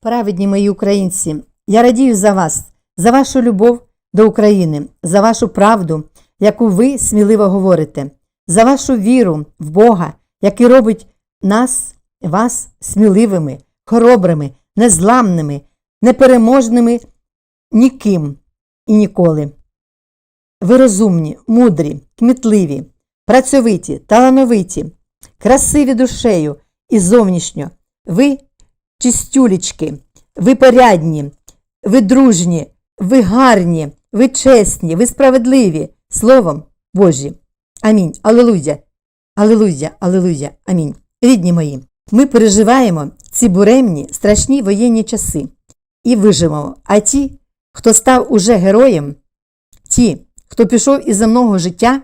Праведні мої українці, я радію за вас, за вашу любов до України, за вашу правду, яку ви сміливо говорите, за вашу віру в Бога, який робить нас, вас сміливими, хоробрими, незламними, непереможними ніким і ніколи. Ви розумні, мудрі, кмітливі, працьовиті, талановиті, красиві душею і зовнішньо. Ви чистюлічки, ви порядні, ви дружні, ви гарні, ви чесні, ви справедливі, Словом Божі. Амінь. Алилуйя. Алилуйя, алилуйя, амінь. Рідні мої, ми переживаємо ці буремні, страшні воєнні часи і виживемо. А ті, хто став уже героєм, ті, хто пішов із земного життя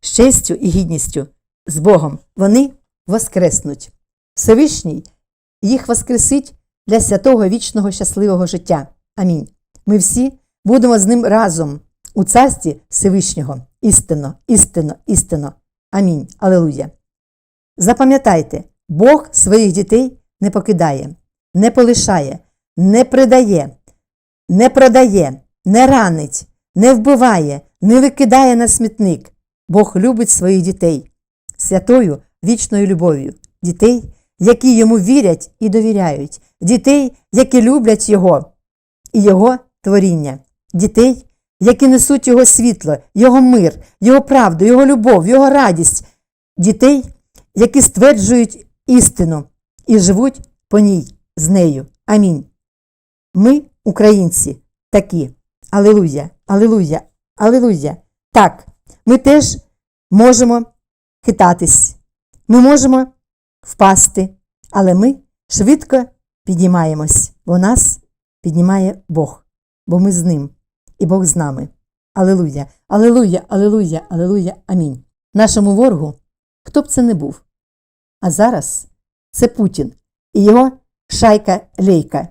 з і гідністю, з Богом, вони воскреснуть. Всевишній їх воскресить для святого вічного щасливого життя. Амінь. Ми всі будемо з ним разом у царстві Всевишнього. Істинно, істинно, істинно. Амінь. Алелуя. Запам'ятайте, Бог своїх дітей не покидає, не полишає, не придає, не продає, не ранить, не вбиває, не викидає на смітник. Бог любить своїх дітей святою вічною любов'ю, дітей, які йому вірять і довіряють, дітей, які люблять Його і Його творіння, дітей, які несуть Його світло, Його мир, Його правду, Його любов, Його радість, дітей, які стверджують істину і живуть по ній з нею. Амінь. Ми, українці, такі. Алилуя, алилуя, алилуя. Так, ми теж можемо хитатись, ми можемо впасти, але ми швидко піднімаємось, бо нас піднімає Бог, бо ми з ним, і Бог з нами. Алилуя, алилуя, алилуя, алилуя, амінь. Нашому ворогу, хто б це не був. А зараз це Путін і його шайка лейка.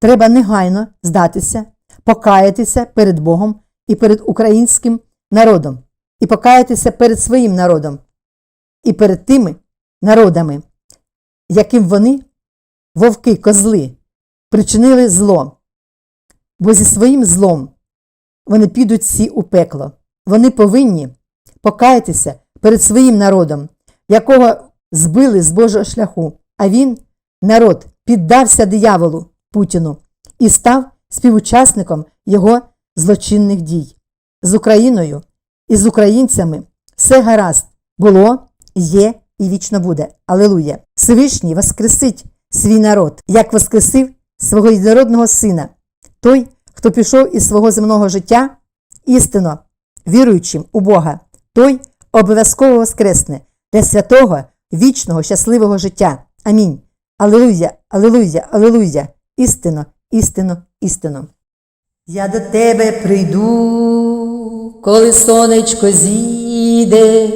Треба негайно здатися, покаятися перед Богом і перед українським народом, і покаятися перед своїм народом, і перед тими народами, яким вони, вовки, козли, причинили зло. Бо зі своїм злом вони підуть всі у пекло. Вони повинні покаятися перед своїм народом, якого збили з Божого шляху, а він, народ, піддався дияволу Путіну і став співучасником його злочинних дій. З Україною і з українцями все гаразд було, є і вічно буде. Алилуя! Всевишній воскресить свій народ, як воскресив свого єдинородного сина, той, хто пішов із свого земного життя, істинно, віруючим у Бога, той обов'язково воскресне для святого, вічного, щасливого життя. Амінь. Алилуя, алилуя, алилуя. Істинно, істинно, істинно. Я до тебе прийду, коли сонечко зійде,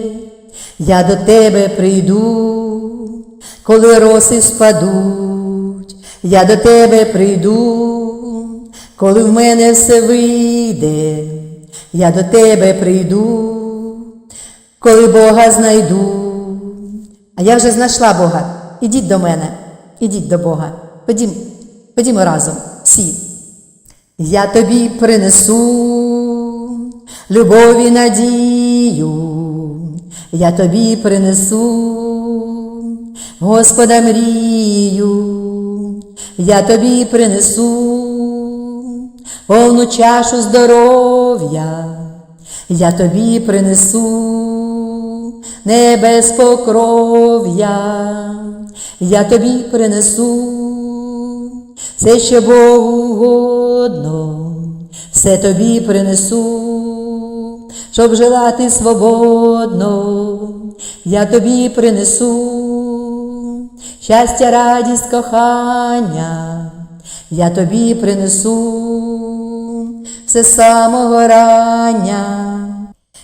я до тебе прийду, коли роси спадуть, я до тебе прийду, коли в мене все вийде, я до тебе прийду, коли Бога знайду. А я вже знайшла Бога. Ідіть до мене, ідіть до Бога. Ходім, ходімо разом, всі. Я тобі принесу любові надію, я тобі принесу, Господа мрію, я тобі принесу повну чашу здоров'я, я тобі принесу небес покров'я, я тобі принесу все, що Богу угодно, все тобі принесу, щоб жила ти свободно, я тобі принесу щастя, радість, кохання, я тобі принесу все самого рання,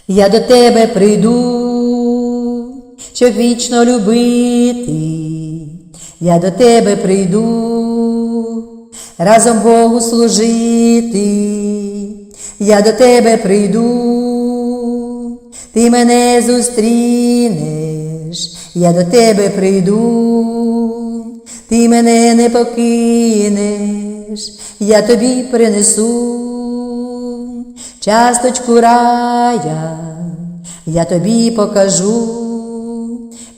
я до тебе прийду, щоб вічно любити, я до тебе прийду, разом Богу служити, я до тебе прийду, ти мене зустрінеш, я до тебе прийду, ти мене не покинеш, я тобі принесу. Часточку рая, я тобі покажу,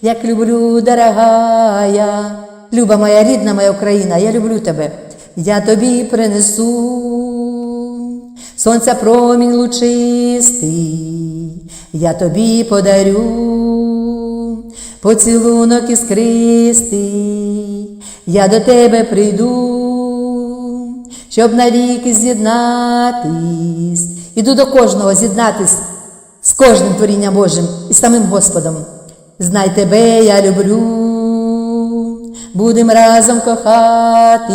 як люблю, дорогая, люба моя рідна моя Україна, я люблю тебе, я тобі принесу. Сонця промінь лучистий, я тобі подарю, поцілунок іскристий, я до тебе прийду, щоб навіки з'єднатись, іду до кожного з'єднатись з кожним творінням Божим і самим Господом. Знай тебе, я люблю, будем разом кохатись,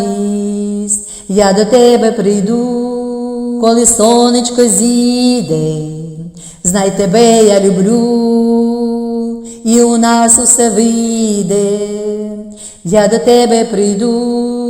я до тебе прийду, коли сонечко зійде, знай тебе, я люблю, і у нас усе вийде, я до тебе прийду,